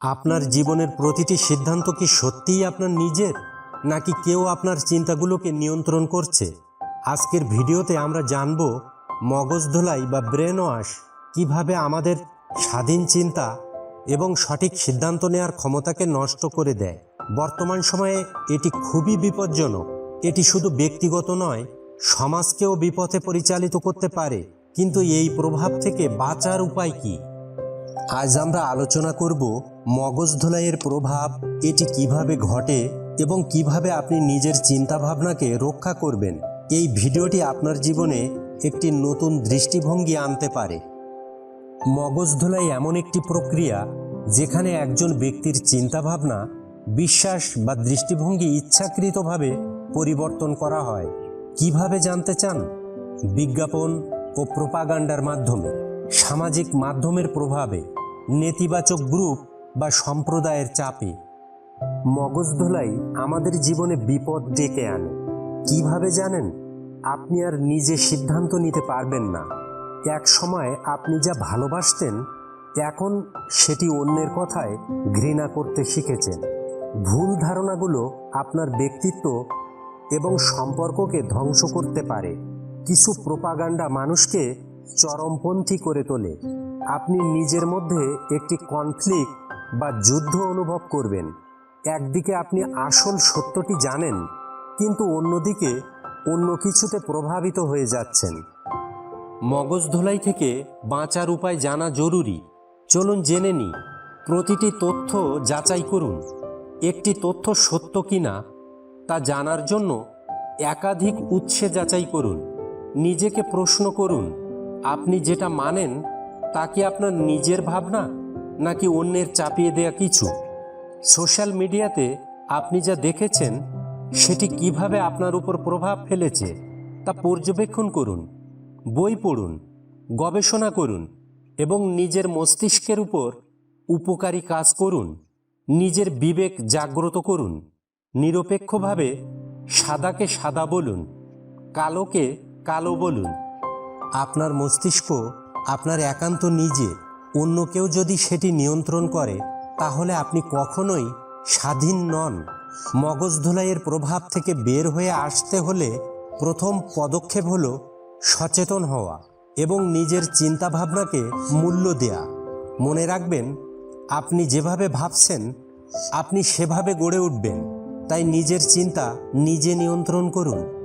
আপনার জীবনের প্রতিটি সিদ্ধান্ত কি সত্যিই আপনার নিজের, নাকি কেউ আপনার চিন্তাগুলোকে নিয়ন্ত্রণ করছে? আজকের ভিডিওতে আমরা জানব মগজ ধোলাই বা ব্রেন ওয়াশ কীভাবে আমাদের স্বাধীন চিন্তা এবং সঠিক সিদ্ধান্ত নেওয়ার ক্ষমতাকে নষ্ট করে দেয়। বর্তমান সময়ে এটি খুবই বিপজ্জনক। এটি শুধু ব্যক্তিগত নয়, সমাজকেও বিপথে পরিচালিত করতে পারে। কিন্তু এই প্রভাব থেকে বাঁচার উপায় কী? আজ আমরা আলোচনা করব মগজ ধোলাইয়ের প্রভাব, এটি কীভাবে ঘটে এবং কীভাবে আপনি নিজের চিন্তাভাবনাকে রক্ষা করবেন। এই ভিডিওটি আপনার জীবনে একটি নতুন দৃষ্টিভঙ্গি আনতে পারে। মগজ ধোলাই এমন একটি প্রক্রিয়া যেখানে একজন ব্যক্তির চিন্তাভাবনা, বিশ্বাস বা দৃষ্টিভঙ্গি ইচ্ছাকৃতভাবে পরিবর্তন করা হয়। কীভাবে জানতে চান? বিজ্ঞাপন ও প্রোপাগান্ডার মাধ্যমে। সামাজিক মাধ্যমের প্রভাবে নেতিবাচক গ্রুপ বা সম্প্রদায়ের চাপে। মগজ ধোলাই আমাদের জীবনে বিপদ ডেকে আনে। কীভাবে জানেন? আপনি আর নিজে সিদ্ধান্ত নিতে পারবেন না। এক সময় আপনি যা ভালোবাসতেন, এখন সেটি অন্যের কথায় ঘৃণা করতে শিখেছেন। ভুল ধারণাগুলো আপনার ব্যক্তিত্ব এবং সম্পর্ককে ধ্বংস করতে পারে। কিছু প্রোপাগান্ডা মানুষকে চরমপন্থী করে তোলে। আপনি নিজের মধ্যে একটি কনফ্লিক্ট বা যুদ্ধ অনুভব করবেন। একদিকে আপনি আসল সত্যটি জানেন, কিন্তু অন্যদিকে অন্য কিছুতে প্রভাবিত হয়ে যাচ্ছেন। মগজ ধোলাই থেকে বাঁচার উপায় জানা জরুরি। চলুন জেনে নিই, প্রতিটি তথ্য যাচাই করুন। একটি তথ্য সত্য কিনা, তা জানার জন্য একাধিক উৎসে যাচাই করুন। নিজেকে প্রশ্ন করুন আপনি যেটা মানেন, তা কি আপনার নিজের ভাবনা, নাকি অন্যের চাপিয়ে দেয়া কিছু? সোশ্যাল মিডিয়াতে আপনি যা দেখেছেন, সেটি কীভাবে আপনার উপর প্রভাব ফেলেছে, তা পর্যবেক্ষণ করুন, বই পড়ুন, গবেষণা করুন, এবং নিজের মস্তিষ্কের উপর উপকারী কাজ করুন, নিজের বিবেক জাগ্রত করুন, নিরপেক্ষভাবে সাদাকে সাদা বলুন, কালোকে কালো বলুন। আপনার মস্তিষ্ক আপনার একান্ত নিজে। অন্য কেউ যদি সেটি নিয়ন্ত্রণ করে, তাহলে আপনি কখনোই স্বাধীন নন। মগজ ধুলাইয়ের প্রভাব থেকে বের হয়ে আসতে হলে প্রথম পদক্ষেপ হল সচেতন হওয়া এবং নিজের চিন্তাভাবনাকে মূল্য দেয়া। মনে রাখবেন, আপনি যেভাবে ভাবছেন, আপনি সেভাবে গড়ে উঠবেন। তাই নিজের চিন্তা নিজে নিয়ন্ত্রণ করুন।